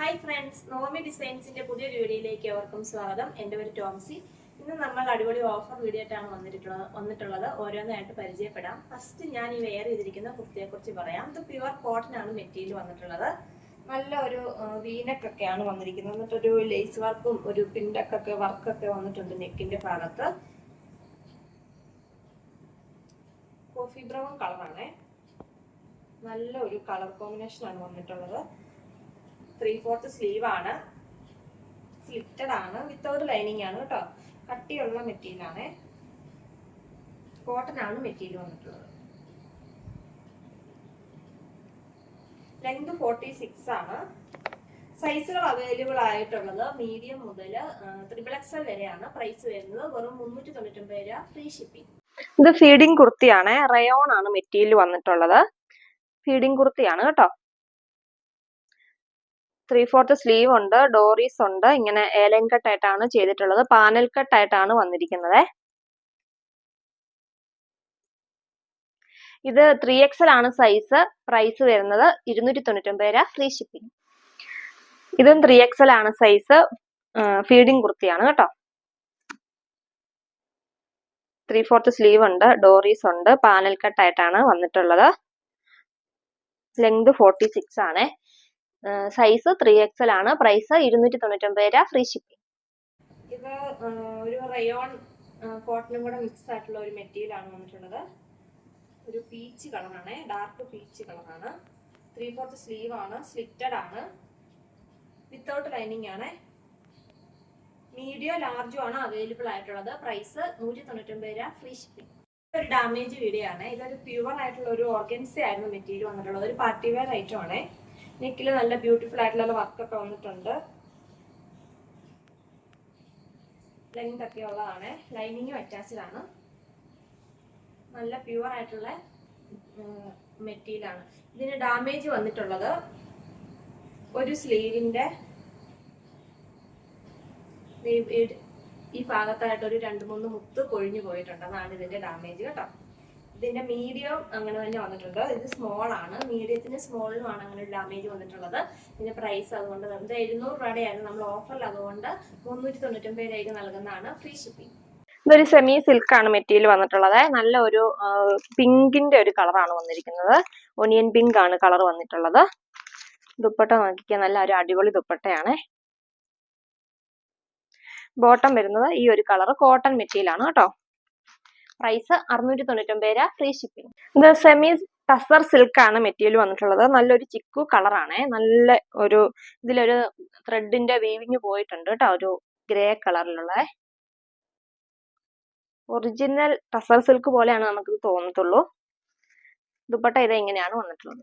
Hi friends Naomi ഡിസൈൻസിന്റെ പുതിയൊരു വീഡിയോയിലേക്ക് അവർക്കും സ്വാഗതം. എന്റെ പേര് ടോംസി. ഇന്ന് നമ്മൾ അടിപൊളി ഓഫർ വീഡിയോ ആയിട്ടാണ് വന്നിട്ടുള്ളത്. വന്നിട്ടുള്ളത് ഓരോന്നായിട്ട് പരിചയപ്പെടാം. ഫസ്റ്റ് ഞാൻ ഈ വെയർ ചെയ്തിരിക്കുന്ന കുർത്തിയെ കുറിച്ച് പറയാം. ഇത് പ്യുവർ കോട്ടൺ ആണ് മെറ്റീരിയൽ വന്നിട്ടുള്ളത്. നല്ല ഒരു വീനക്കൊക്കെയാണ് വന്നിരിക്കുന്നത്. എന്നിട്ടൊരു ലേസ് വർക്കും ഒരു പിൻഡക്കൊക്കെ വർക്കൊക്കെ വന്നിട്ടുണ്ട് നെക്കിന്റെ ഭാഗത്ത്. കോഫി ബ്രൗൺ കളറാണ് നല്ല ഒരു കളർ കോമ്പിനേഷൻ ആണ് വന്നിട്ടുള്ളത്. ത്രീ ഫോർത്ത് സ്ലീവ് ആണ്. സ്ലിറ്റഡ് ആണ്. വിത്തൗട്ട് ലൈനിങ് ആണ് കേട്ടോ. കട്ടിയുള്ള മെറ്റീരിയൽ ആണ്. കോട്ടൺ ആണ് മെറ്റീരിയൽ വന്നിട്ടുള്ളത്. ലെങ്ത് ഫോർട്ടി സിക്സ് ആണ്. സൈസുകൾ അവൈലബിൾ ആയിട്ടുള്ളത് മീഡിയം മുതൽ ത്രിബിൾ എക്സൽ വരെയാണ് പ്രൈസ് വരുന്നത്. വെറും മുന്നൂറ്റി തൊണ്ണൂറ്റൊമ്പത് രൂപ ഫ്രീ ഷിപ്പിംഗ് ഇത് ഫീഡിംഗ് കുർത്തിയാണ്. റയോൺ ആണ് മെറ്റീരിയൽ വന്നിട്ടുള്ളത്. ഫീഡിംഗ് കുർത്തിയാണ് കേട്ടോ. ത്രീ ഫോർത്ത് സ്ലീവ് ഉണ്ട് ഡോറീസ് ഉണ്ട്. ഇങ്ങനെ ഏലൻ കട്ടായിട്ടാണ് ചെയ്തിട്ടുള്ളത്. പാനൽ കട്ടായിട്ടാണ് വന്നിരിക്കുന്നത്. ഇത് ത്രീ എക്സൽ ആണ് സൈസ് പ്രൈസ് വരുന്നത് ഇരുന്നൂറ്റി തൊണ്ണൂറ്റൊമ്പത് രൂപ ഫ്രീ ഷിപ്പിംഗ് ഇതും ത്രീ എക്സൽ ആണ് സൈസ് ഫീഡിംഗ് കുർത്തിയാണ് കേട്ടോ. ത്രീ ഫോർത്ത് സ്ലീവ് ഉണ്ട് ഡോറീസ് ഉണ്ട്. പാനൽ കട്ടായിട്ടാണ് വന്നിട്ടുള്ളത്. ലെങ്ത് ഫോർട്ടി സിക്സ് ആണ്. സൈസ് ത്രീ എക്സൽ ആണ്. പ്രൈസ് ഇരുന്നൂറ്റി തൊണ്ണൂറ്റൊമ്പത് രൂപ. ഫ്രീ ഷിപ്പിംഗ് ഇത് ഒരു റയോൺ കോട്ടനും കൂടെ മിക്സ് ആയിട്ടുള്ള ഒരു മെറ്റീരിയൽ ആണ് വന്നിട്ടുള്ളത്. ഒരു പീച്ച് കളറാണ് ഡാർക്ക് പീച്ച് കളറാണ് ത്രീ ഫോർത്ത് സ്ലീവ് ആണ്. സ്ലിറ്റഡ് ആണ്. വിത്തൗട്ട് ലൈനിങ് ആണ്. മീഡിയോ ലാർജും ആണ് അവൈലബിൾ ആയിട്ടുള്ളത്. പ്രൈസ് നൂറ്റി തൊണ്ണൂറ്റൊമ്പത് രൂപ. ഫ്രീ ഷിപ്പിംഗ് ഒരു ഡാമേജ് വീഡിയോ ആണ്. ഇതൊരു പ്യുവർ ആയിട്ടുള്ള ഒരു ഓർഗൻസി ആയിരുന്നു മെറ്റീരിയൽ വന്നിട്ടുള്ളത്. ഒരു പാർട്ടി വെയർ ഐറ്റം ആണ്. നെക്കിൽ നല്ല ബ്യൂട്ടിഫുൾ ആയിട്ടുള്ള വർക്കൊക്കെ വന്നിട്ടുണ്ട്. ലെങ്ത് ഒക്കെ ഉള്ളതാണ്. ലൈനിങ്ങും അറ്റാച്ച്ഡ് ആണ് നല്ല പ്യുവർ ആയിട്ടുള്ള മെറ്റീരിയൽ ആണ്. ഇതിന് ഡാമേജ് വന്നിട്ടുള്ളത് ഒരു സ്ലീവിന്റെ ഈ ഭാഗത്തായിട്ട് ഒരു രണ്ട് മൂന്ന് മുത്ത് കൊഴിഞ്ഞു പോയിട്ടുണ്ട്. അതാണ് ഇതിന്റെ ഡാമേജ് കേട്ടോ. ഇതിന്റെ മീഡിയം അങ്ങനെ തന്നെ വന്നിട്ടുണ്ട്. ഇത് സ്മോൾ ആണ്. മീഡിയത്തിന് സ്മോളിലുമാണ് അങ്ങനെ ഒരു ഡാമേജ് വന്നിട്ടുള്ളത്. ഇതിന്റെ പ്രൈസ് അതുകൊണ്ട് ഇത് എഴുന്നൂറ് രൂപയുടെയായിരുന്നു നമ്മൾ ഓഫറിൽ അതുകൊണ്ട് മുന്നൂറ്റി തൊണ്ണൂറ്റൊമ്പത് രൂപയ്ക്ക് നൽകുന്നതാണ് ഫ്രീ ഷിപ്പിംഗ് ഇതൊരു സെമി സിൽക്ക് ആണ് മെറ്റീരിയൽ വന്നിട്ടുള്ളത്. നല്ല ഒരു പിങ്കിന്റെ ഒരു കളറാണ് വന്നിരിക്കുന്നത്. ഒനിയൻ പിങ്ക് ആണ് കളർ വന്നിട്ടുള്ളത്. ദുപ്പട്ട നോക്കിക്കാൻ നല്ല ഒരു അടിപൊളി ദുപ്പട്ടയാണ്. ബോട്ടം വരുന്നത് ഈ ഒരു കളർ കോട്ടൺ മെറ്റീരിയൽ ആണ് കേട്ടോ. പ്രൈസ് അറുന്നൂറ്റി തൊണ്ണൂറ്റൊമ്പത് രൂപ ഫ്രീ ഷിപ്പിംഗ് ഇത് സെമി ടസർ സിൽക്ക് ആണ് മെറ്റീരിയൽ വന്നിട്ടുള്ളത്. നല്ലൊരു ചിക്കു കളറാണ്. നല്ല ഒരു ഇതിലൊരു ത്രെഡിന്റെ വീവിങ് പോയിട്ടുണ്ട് കേട്ടോ ഒരു ഗ്രേ കളറിലുള്ള. ഒറിജിനൽ ടസർ സിൽക്ക് പോലെയാണ് നമുക്ക് തോന്നത്തുള്ളൂ. ദുപ്പട്ട ഇത് എങ്ങനെയാണ് വന്നിട്ടുള്ളത്?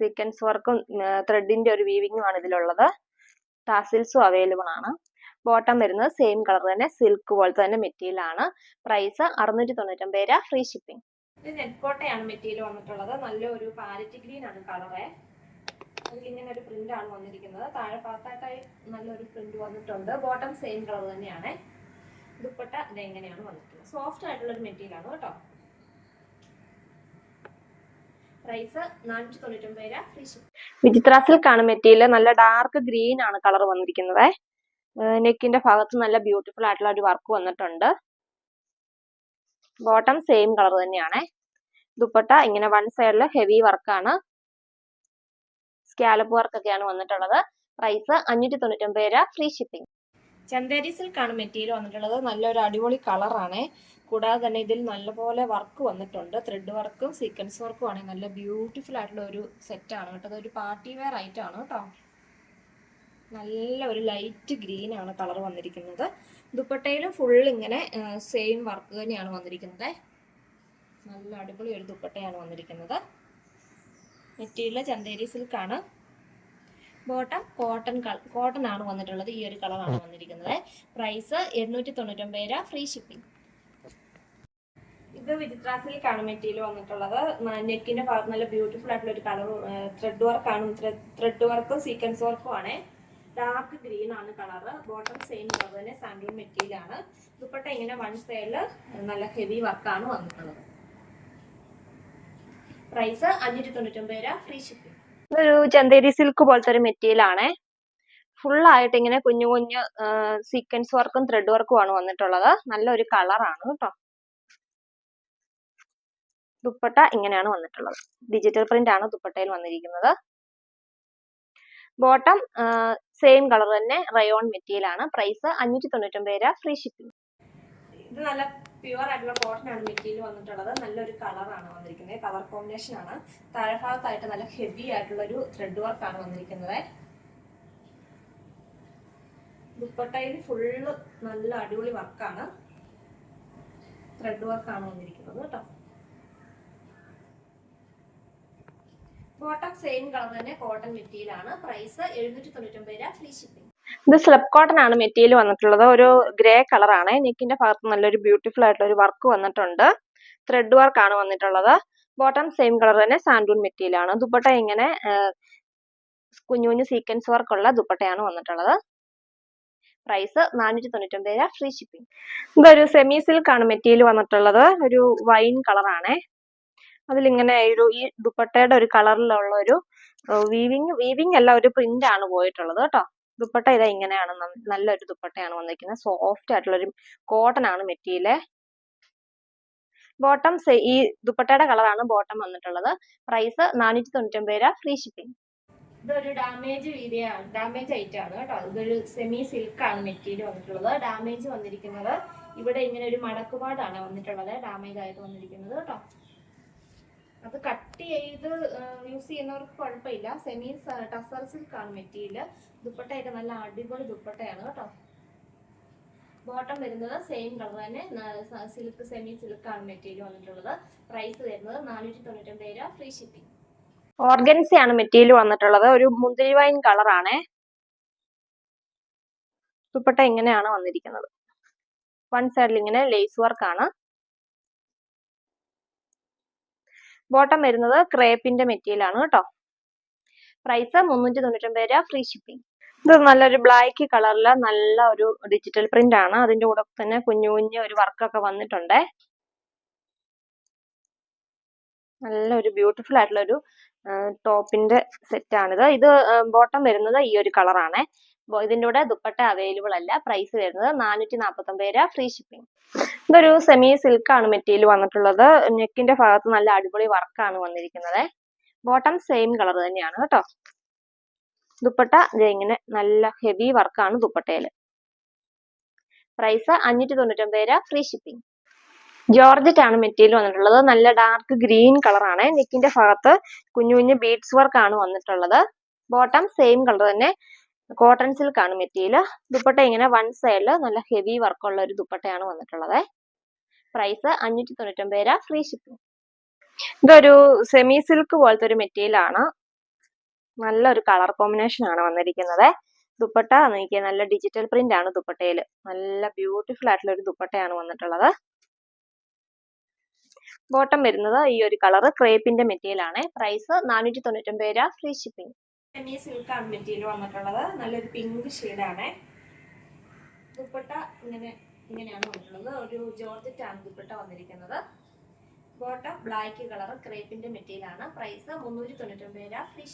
സീക്വൻസ് വർക്കും ത്രെഡിന്റെ ഒരു വീവിങ്ങും ആണ് ഇതിലുള്ളത്. ടാസിൽസും അവൈലബിൾ ആണ്. ബോട്ടം വരുന്നത് സെയിം കളർ തന്നെ സിൽക്ക് പോലത്തെ തന്നെ മെറ്റീരിയൽ ആണ്. പ്രൈസ് അറുന്നൂറ്റി തൊണ്ണൂറ്റൊമ്പത് രൂപ ഫ്രീ ഷിപ്പിംഗ് ഇത് നെറ്റ്കോട്ടയാണ് മെറ്റീരിയൽ വന്നിട്ടുള്ളത്. നല്ലൊരു പാരറ്റ് ഗ്രീൻ ആണ് കളറ് അതിലിങ്ങനെ ഒരു പ്രിന്റ് ആണ് വന്നിരിക്കുന്നത്. താഴെ ഭാഗത്തായിട്ടായി നല്ലൊരു പ്രിന്റ് വന്നിട്ടുണ്ട്. ബോട്ടം സെയിം കളർ തന്നെയാണ്. ദുപ്പട്ട ഇത് എങ്ങനെയാണ് വന്നിട്ടുള്ളത് സോഫ്റ്റ് ആയിട്ടുള്ള ഒരു മെറ്റീരിയൽ ആണ് കേട്ടോ. പ്രൈസ് നാനൂറ്റി തൊണ്ണൂറ്റൊമ്പത് രൂപ ഫ്രീ ഷിപ്പ് വിചിത്ര മെറ്റീരിയൽ നല്ല ഡാർക്ക് ഗ്രീൻ ആണ് കളർ വന്നിരിക്കുന്നത്. നെക്കിന്റെ ഭാഗത്ത് നല്ല ബ്യൂട്ടിഫുൾ ആയിട്ടുള്ള ഒരു വർക്ക് വന്നിട്ടുണ്ട്. ബോട്ടം സെയിം കളർ തന്നെയാണ്. ദുപ്പട്ട ഇങ്ങനെ വൺ സൈഡിൽ ഹെവി വർക്കാണ് സ്കാലപ്പ് വർക്കൊക്കെയാണ് വന്നിട്ടുള്ളത്. പ്രൈസ് അഞ്ഞൂറ്റി തൊണ്ണൂറ്റൊമ്പത് രൂപ ഫ്രീ ഷിപ്പിംഗ് ചന്തേരി സിൽക്ക് ആണ് മെറ്റീരിയൽ വന്നിട്ടുള്ളത്. നല്ലൊരു അടിപൊളി കളറാണ് കൂടാതെ തന്നെ ഇതിൽ നല്ലപോലെ വർക്ക് വന്നിട്ടുണ്ട്. ത്രെഡ് വർക്കും സീക്വൻസ് വർക്കും ആണ്. നല്ല ബ്യൂട്ടിഫുൾ ആയിട്ടുള്ള ഒരു സെറ്റാണ് കേട്ടോ. അതൊരു പാർട്ടി വെയർ ഐറ്റം ആണ് കേട്ടോ. നല്ല ഒരു ലൈറ്റ് ഗ്രീൻ ആണ് കളർ വന്നിരിക്കുന്നത്. ദുപ്പട്ടയിലും ഫുൾ ഇങ്ങനെ സെയിം വർക്ക് തന്നെയാണ് വന്നിരിക്കുന്നത്. നല്ല അടിപൊളി ഒരു ദുപ്പട്ടയാണ് വന്നിരിക്കുന്നത്. മെറ്റീരിയൽ ചന്തേരി സിൽക്ക് ആണ്. ബോട്ടം കോട്ടൺ കോട്ടൺ ആണ് വന്നിട്ടുള്ളത്. ഈ ഒരു കളറാണ് വന്നിരിക്കുന്നത്. പ്രൈസ് എണ്ണൂറ്റി തൊണ്ണൂറ്റൊമ്പത് രൂപ ഫ്രീ ഷിപ്പിംഗ് ഇത് വിചിത്ര സിൽക്കാണ് മെറ്റീരിയൽ വന്നിട്ടുള്ളത്. നെക്കിന്റെ ഭാഗത്ത് നല്ല ബ്യൂട്ടിഫുൾ ആയിട്ടുള്ള ഒരു കളർ ത്രെഡ് വർക്കാണ് ത്രെഡ് വർക്കും സീക്വൻസ് വർക്കും ആണ്. ഡാർക്ക് ഗ്രീൻ ആണ് കളറ് ബോട്ടം സെയിം കളർ തന്നെ സാൻഡൂൺ മെറ്റീരിയൽ ആണ്. ദുപ്പട്ട ഇങ്ങനെ വൺ സൈഡിൽ നല്ല ഹെവി വർക്കാണ് വന്നിട്ടുള്ളത്. പ്രൈസ് അഞ്ഞൂറ്റി തൊണ്ണൂറ്റൊമ്പത് രൂപ. ഫ്രീ ഷിപ്പിംഗ് ഒരു ചന്തേരി സിൽക്ക് പോലത്തെ ഒരു മെറ്റീരിയൽ ആണ്. ഫുൾ ആയിട്ട് ഇങ്ങനെ കുഞ്ഞു കുഞ്ഞു സീക്വൻസ് വർക്കും ത്രെഡ് വർക്കും ആണ് വന്നിട്ടുള്ളത്. നല്ലൊരു കളറാണ് കേട്ടോ. ദുപ്പട്ട ഇങ്ങനെയാണ് വന്നിട്ടുള്ളത്. ഡിജിറ്റൽ പ്രിന്റ് ആണ് ദുപ്പട്ടയിൽ വന്നിരിക്കുന്നത്. ബോട്ടം സെയിം കളർ തന്നെ റയോൺ മെറ്റീരിയൽ ആണ്. പ്രൈസ് അഞ്ഞൂറ്റി തൊണ്ണൂറ്റൊമ്പത് രൂപ ഫ്രീ ഷിപ്പിംഗ് ഇത് നല്ല പ്യുവർ ആയിട്ടുള്ള കോട്ടൺ ആണ് മെറ്റീരിയൽ വന്നിട്ടുള്ളത്. നല്ലൊരു കളറാണ് വന്നിരിക്കുന്നത്. കളർ കോമ്പിനേഷൻ ആണ്. താഴെഭാഗത്തായിട്ട് നല്ല ഹെവി ആയിട്ടുള്ള ഒരു ത്രെഡ് വർക്ക് ആണ് വന്നിരിക്കുന്നത്. ദുപ്പട്ടയിൽ ഫുള്ള് നല്ല അടിപൊളി വർക്കാണ് ത്രെഡ് വർക്കാണ് വന്നിരിക്കുന്നത് കേട്ടോ. ബോട്ടം സെയിം കളർ തന്നെ കോട്ടൺ മെറ്റീരിയൽ ആണ് പ്രൈസ് എഴുന്നൂറ്റി തൊണ്ണൂറ്റൊമ്പത് രൂപ ഫ്രീ ഷിപ്പിംഗ്. ഇത് സ്ലബ് കോട്ടൺ ആണ് മെറ്റീരിയൽ വന്നിട്ടുള്ളത്. ഒരു ഗ്രേ കളറാണ് നെക്കിന്റെ ഭാഗത്ത് നല്ലൊരു ബ്യൂട്ടിഫുൾ ആയിട്ടുള്ള ഒരു വർക്ക് വന്നിട്ടുണ്ട്. ത്രെഡ് വർക്ക് ആണ് വന്നിട്ടുള്ളത്. ബോട്ടം സെയിം കളർ തന്നെ സാൻഡൂൺ മെറ്റീരിയൽ ആണ്. ദുപ്പട്ട ഇങ്ങനെ കുഞ്ഞു കുഞ്ഞു സീക്വൻസ് വർക്ക് ഉള്ള ദുപ്പട്ടയാണ് വന്നിട്ടുള്ളത്. പ്രൈസ് നാനൂറ്റി തൊണ്ണൂറ്റൊമ്പത് രൂപ ഫ്രീ ഷിപ്പിംഗ്. ഇതൊരു സെമി സിൽക്ക് ആണ് മെറ്റീരിയൽ വന്നിട്ടുള്ളത്. ഒരു വൈൻ കളറാണ് അതിലിങ്ങനെ ഒരു ഈ ദുപ്പട്ടയുടെ ഒരു കളറിലുള്ള ഒരു വീവിങ് വീവിങ് അല്ല ഒരു പ്രിന്റ് ആണ് പോയിട്ടുള്ളത് കേട്ടോ. ദുപ്പട്ട ഇതാ ഇങ്ങനെയാണ് നല്ലൊരു ദുപ്പട്ടയാണ് വന്നിരിക്കുന്നത്. സോഫ്റ്റ് ആയിട്ടുള്ള ഒരു കോട്ടൺ ആണ് മെറ്റീരിയൽ ബോട്ടം ഈ ദുപ്പട്ടയുടെ കളറാണ് ബോട്ടം വന്നിട്ടുള്ളത്. പ്രൈസ് നാനൂറ്റി തൊണ്ണൂറ്റി ഒമ്പത് രൂപ ഫ്രീ ഷിപ്പിംഗ് ഇതൊരു ഡാമേജ് വീതിയാണ് ഡാമേജ് ഐറ്റം ആണ് കേട്ടോ. ഇതൊരു സെമി സിൽക്ക് ആണ് മെറ്റീരിയൽ വന്നിട്ടുള്ളത്. ഡാമേജ് വന്നിരിക്കുന്നത് ഇവിടെ ഇങ്ങനെ ഒരു മടക്കുപാടാണ് വന്നിട്ടുള്ളത്. ഡാമേജ് ആയിട്ട് വന്നിരിക്കുന്നത് കേട്ടോ. അത് കട്ട് ചെയ്ത് യൂസ് ചെയ്യുന്നവർക്ക് കുഴപ്പമില്ല. സെമി ടസർ സിൽക്ക് ആണ് മെറ്റീരിയൽ ദുപ്പട്ടയൊക്കെ നല്ല അടിപൊളി ദുപ്പട്ടയാണ് കേട്ടോ. ബോട്ടം വരുന്നത് സെയിം കളർ തന്നെ. സിൽക്ക് സെമി സിൽക്ക് ആണ് മെറ്റീരിയൽ വന്നിട്ടുള്ളത്. പ്രൈസ് വരുന്നത് നാനൂറ്റി തൊണ്ണൂറ്റൊമ്പത് രൂപ ഫ്രീ ഷിപ്പിംഗ് ഓർഗൻസി ആണ് മെറ്റീരിയൽ വന്നിട്ടുള്ളത്. ഒരു മുന്തിരി വൈൻ കളറാണ് ദുപ്പട്ട ഇങ്ങനെയാണ് വന്നിരിക്കുന്നത്. വൺ സൈഡിൽ ഇങ്ങനെ ലേസ് വർക്ക് ആണ് ബോട്ടം വരുന്നത് ക്രേപ്പിന്റെ മെറ്റീരിയൽ ആണ് കേട്ടോ. പ്രൈസ് മുന്നൂറ്റി തൊണ്ണൂറ്റൊമ്പത് രൂപ ഫ്രീ ഷിപ്പിംഗ് ഇത് നല്ലൊരു ബ്ലാക്ക് കളറിൽ നല്ല ഒരു ഡിജിറ്റൽ പ്രിന്റ് ആണ്. അതിന്റെ കൂടെ തന്നെ കുഞ്ഞു കുഞ്ഞു ഒരു വർക്കൊക്കെ വന്നിട്ടുണ്ട്. നല്ലൊരു ബ്യൂട്ടിഫുൾ ആയിട്ടുള്ള ഒരു ടോപ്പിന്റെ സെറ്റ് ആണിത്. ഇത് ബോട്ടം വരുന്നത് ഈ ഒരു കളറാണ് ഇതിന്റെ കൂടെ ദുപ്പട്ട അവൈലബിൾ അല്ല. പ്രൈസ് വരുന്നത് നാനൂറ്റി നാൽപ്പത്തി ഒമ്പത് രൂപ ഫ്രീ ഷിപ്പിംഗ് ഇതൊരു സെമി സിൽക്ക് ആണ് മെറ്റീരിയൽ വന്നിട്ടുള്ളത്. നെക്കിന്റെ ഭാഗത്ത് നല്ല അടിപൊളി വർക്കാണ് വന്നിരിക്കുന്നത്. ബോട്ടം സെയിം കളർ തന്നെയാണ് കേട്ടോ. ദുപ്പട്ട ഇങ്ങനെ നല്ല ഹെവി വർക്കാണ് ദുപ്പട്ടയിൽ. പ്രൈസ് അഞ്ഞൂറ്റി തൊണ്ണൂറ്റൊമ്പത് രൂപ ഫ്രീ ഷിപ്പിംഗ് ജോർജറ്റ് ആണ് മെറ്റീരിയൽ വന്നിട്ടുള്ളത്. നല്ല ഡാർക്ക് ഗ്രീൻ കളറാണ് നെക്കിന്റെ ഭാഗത്ത് കുഞ്ഞു കുഞ്ഞു ബീഡ്സ് വർക്ക് ആണ് വന്നിട്ടുള്ളത്. ബോട്ടം സെയിം കളർ തന്നെ. കോട്ടൺ സിൽക്ക് ആണ് മെറ്റീരിയൽ. ദുപ്പട്ട ഇങ്ങനെ വൺ സൈഡിൽ നല്ല ഹെവി വർക്കുള്ള ഒരു ദുപ്പട്ടയാണ് വന്നിട്ടുള്ളത്. പ്രൈസ് അഞ്ഞൂറ്റി തൊണ്ണൂറ്റൊമ്പത് രൂപ ഫ്രീ ഷിപ്പിംഗ് ഇതൊരു സെമി സിൽക്ക് പോലത്തെ ഒരു മെറ്റീരിയൽ ആണ്. നല്ലൊരു കളർ കോമ്പിനേഷൻ ആണ് വന്നിരിക്കുന്നത്. ദുപ്പട്ട നോക്കിയാൽ നല്ല ഡിജിറ്റൽ പ്രിന്റ് ആണ് ദുപ്പട്ടയിൽ നല്ല ബ്യൂട്ടിഫുൾ ആയിട്ടുള്ള ഒരു ദുപ്പട്ടയാണ് വന്നിട്ടുള്ളത്. ബോട്ടം വരുന്നത് ഈ ഒരു കളർ ക്രേപ്പിന്റെ മെറ്റീരിയൽ ആണ്. പ്രൈസ് നാനൂറ്റി തൊണ്ണൂറ്റൊമ്പത് രൂപ ഫ്രീ ഷിപ്പിംഗ് സെമി സിൽക്ക് ആണ് മെറ്റീരിയൽ വന്നിട്ടുള്ളത്. നല്ലൊരു പിങ്ക് ഷെയ്ഡാണ് ദുപ്പട്ട ഇങ്ങനെ ഇങ്ങനെയാണ് വന്നിട്ടുള്ളത്. ഒരു ജോർജറ്റ് ആണ് ദുപ്പട്ട വന്നിരിക്കുന്നത്. ബോട്ടം ബ്ലാക്ക് കളർ ക്രേപ്പിന്റെ മെറ്റീരിയൽ ആണ്. പ്രൈസ് മുന്നൂറ്റി തൊണ്ണൂറ്റൊമ്പത് രൂപ ഫ്രീ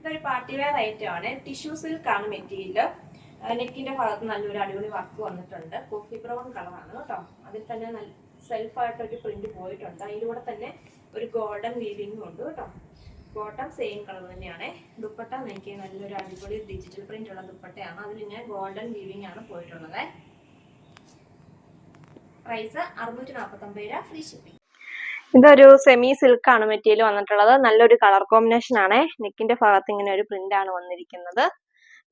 ഇതൊരു പാർട്ടി വെയർ ഐറ്റം ആണ്. ടിഷ്യൂ സിൽക്ക് ആണ് മെറ്റീരിയൽ നെക്കിന്റെ ഭാഗത്ത് നല്ലൊരു അടിപൊളി വർക്ക് വന്നിട്ടുണ്ട്. കോഫി ബ്രൗൺ കളറാണ് കേട്ടോ. അതിൽ തന്നെ സെൽഫ് സെൽഫായിട്ട് ഒരു പ്രിന്റ് പോയിട്ടുണ്ട്. അതിലൂടെ തന്നെ ഒരു ഗോൾഡൻ വീവിങ്ങും ഉണ്ട് കേട്ടോ. ബോട്ടം സെയിം കളർ തന്നെയാണ്. ദുപ്പട്ട എനിക്ക് നല്ലൊരു അടിപൊളി ഡിജിറ്റൽ പ്രിന്റ് ഉള്ള ദുപ്പട്ടയാണ്. അതിലിങ്ങനെ ഗോൾഡൻ വീവിംഗ് ആണ് പോയിട്ടുള്ളത്. പ്രൈസ് അറുന്നൂറ്റി നാൽപ്പത്തി ഒമ്പത് രൂപ ഫ്രീ ഷിപ്പിംഗ് ഇതൊരു സെമി സിൽക്ക് ആണ് മെറ്റീരിയൽ വന്നിട്ടുള്ളത്. നല്ലൊരു കളർ കോമ്പിനേഷൻ ആണ്. നെക്കിന്റെ ഭാഗത്ത് ഇങ്ങനെ ഒരു പ്രിന്റ് ആണ് വന്നിരിക്കുന്നത്.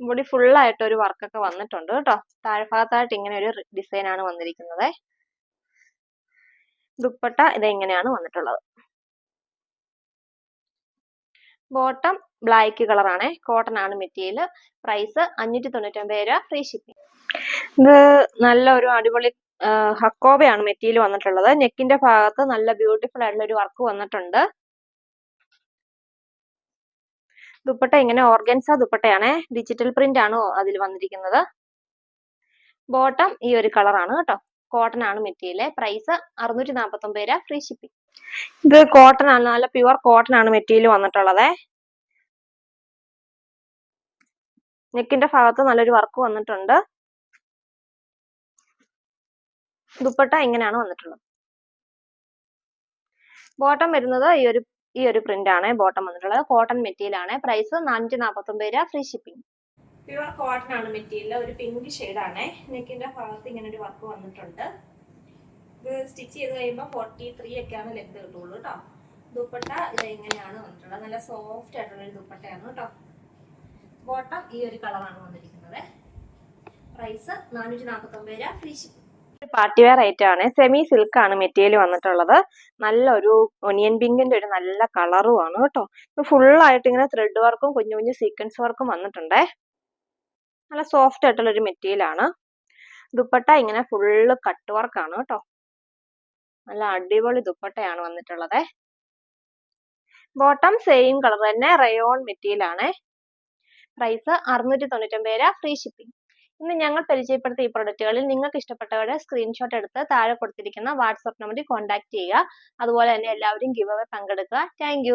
ബോഡി ഫുൾ ആയിട്ട് ഒരു വർക്കൊക്കെ വന്നിട്ടുണ്ട് കേട്ടോ. താഴെ താഴ്ഭാഗത്തായിട്ട് ഇങ്ങനെ ഒരു ഡിസൈൻ ആണ് വന്നിരിക്കുന്നത്. ദുപ്പട്ട ഇത് ഇങ്ങനെയാണ് വന്നിട്ടുള്ളത്? ബോട്ടം ബ്ലാക്ക് കളറാണ്. കോട്ടൺ ആണ് മെറ്റീരിയൽ. പ്രൈസ് അഞ്ഞൂറ്റി തൊണ്ണൂറ്റൊമ്പത് രൂപ ഫ്രീ ഷിപ്പിംഗ്. ഇത് നല്ല ഒരു അടിപൊളി ഹക്കോബയാണ് മെറ്റീരിയൽ വന്നിട്ടുള്ളത്. നെക്കിന്റെ ഭാഗത്ത് നല്ല ബ്യൂട്ടിഫുൾ ആയിട്ടുള്ള ഒരു വർക്ക് വന്നിട്ടുണ്ട്. ദുപ്പട്ട ഇങ്ങനെ ഓർഗൻസ ദുപ്പട്ടയാണ്. ഡിജിറ്റൽ പ്രിന്റ് ആണ് അതിൽ വന്നിരിക്കുന്നത്. ബോട്ടം ഈ ഒരു കളറാണ് കേട്ടോ. കോട്ടൺ ആണ് മെറ്റീരിയൽ പ്രൈസ് അറുന്നൂറ്റി നാൽപ്പത്തി ഒമ്പത് രൂപ ഫ്രീ ഷിപ്പിംഗ്. ഇത് കോട്ടൺ ആണ്. നല്ല പ്യുവർ കോട്ടൺ ആണ് മെറ്റീരിയൽ വന്നിട്ടുള്ളത്. നെക്കിന്റെ ഭാഗത്ത് നല്ലൊരു വർക്ക് വന്നിട്ടുണ്ട്. ദുപ്പട്ട ഇങ്ങനെയാണ് വന്നിട്ടുള്ളത്. ബോട്ടം വരുന്നത് ഈ ഒരു ഈ ഒരു പ്രിന്റ് ആണ് ബോട്ടം വന്നിട്ടുള്ളത്. കോട്ടൺ മെറ്റീരിയൽ ആണ്. പ്രൈസ് നാനൂറ്റി നാൽപ്പത്തി ഒമ്പത് രൂപ ഫ്രീ ഷിപ്പിംഗ് പ്യുവർ കോട്ടൺ ആണ് മെറ്റീരിയൽ ഒരു പിങ്ക് ആണ്. നെക്കിന്റെ ഭാഗത്ത് ഇങ്ങനെ ഒരു വർക്ക് വന്നിട്ടുണ്ട്. ഇത് സ്റ്റിച്ച് ചെയ്ത് കഴിയുമ്പോൾ ഫോർട്ടി ത്രീ ഒക്കെയാണ് ലെങ്ത് കിട്ടുള്ളൂ കേട്ടോ ദുപ്പട്ട ഇത് എങ്ങനെയാണ് വന്നിട്ടുള്ളത്? നല്ല സോഫ്റ്റ് ആയിട്ടുള്ള ഒരു ദുപ്പട്ടയാണ് കേട്ടോ ബോട്ടം ഈ ഒരു കളറാണ് വന്നിരിക്കുന്നത്. പ്രൈസ് നാനൂറ്റി നാൽപ്പത്തി ഒമ്പത് രൂപ. Free shipping party wear item ആണ്. സെമി സിൽക്ക് ആണ് മെറ്റീരിയൽ വന്നിട്ടുള്ളത്. നല്ലൊരു ഒനിയൻ പിങ്കിന്റെ ഒരു നല്ല കളറും ആണ് കേട്ടോ ഫുള്ളായിട്ട് ഇങ്ങനെ ത്രെഡ് വർക്കും കുഞ്ഞു കുഞ്ഞു സീക്വൻസ് വർക്കും വന്നിട്ടുണ്ടേ. നല്ല സോഫ്റ്റ് ആയിട്ടുള്ള ഒരു മെറ്റീരിയൽ ആണ്. ദുപ്പട്ട ഇങ്ങനെ ഫുള്ള് കട്ട് വർക്കാണ് കേട്ടോ നല്ല അടിപൊളി ദുപ്പട്ടയാണ് വന്നിട്ടുള്ളത്. ബോട്ടം സെയിം കളർ തന്നെ റയോൺ മെറ്റീരിയൽ ആണ്. പ്രൈസ് അറുന്നൂറ്റി തൊണ്ണൂറ്റൊമ്പത് രൂപ ഫ്രീ ഷിപ്പിംഗ് ഇന്ന് ഞങ്ങൾ പരിചയപ്പെടുത്തിയ ഈ പ്രൊഡക്റ്റുകളിൽ നിങ്ങൾക്ക് ഇഷ്ടപ്പെട്ടവരുടെ സ്ക്രീൻഷോട്ട് എടുത്ത് താഴെ കൊടുത്തിരിക്കുന്ന വാട്സപ്പ് നമ്പറിൽ കോൺടാക്ട് ചെയ്യുക. അതുപോലെ തന്നെ എല്ലാവരും ഗിവ് അവേ പങ്കെടുക്കുക താങ്ക്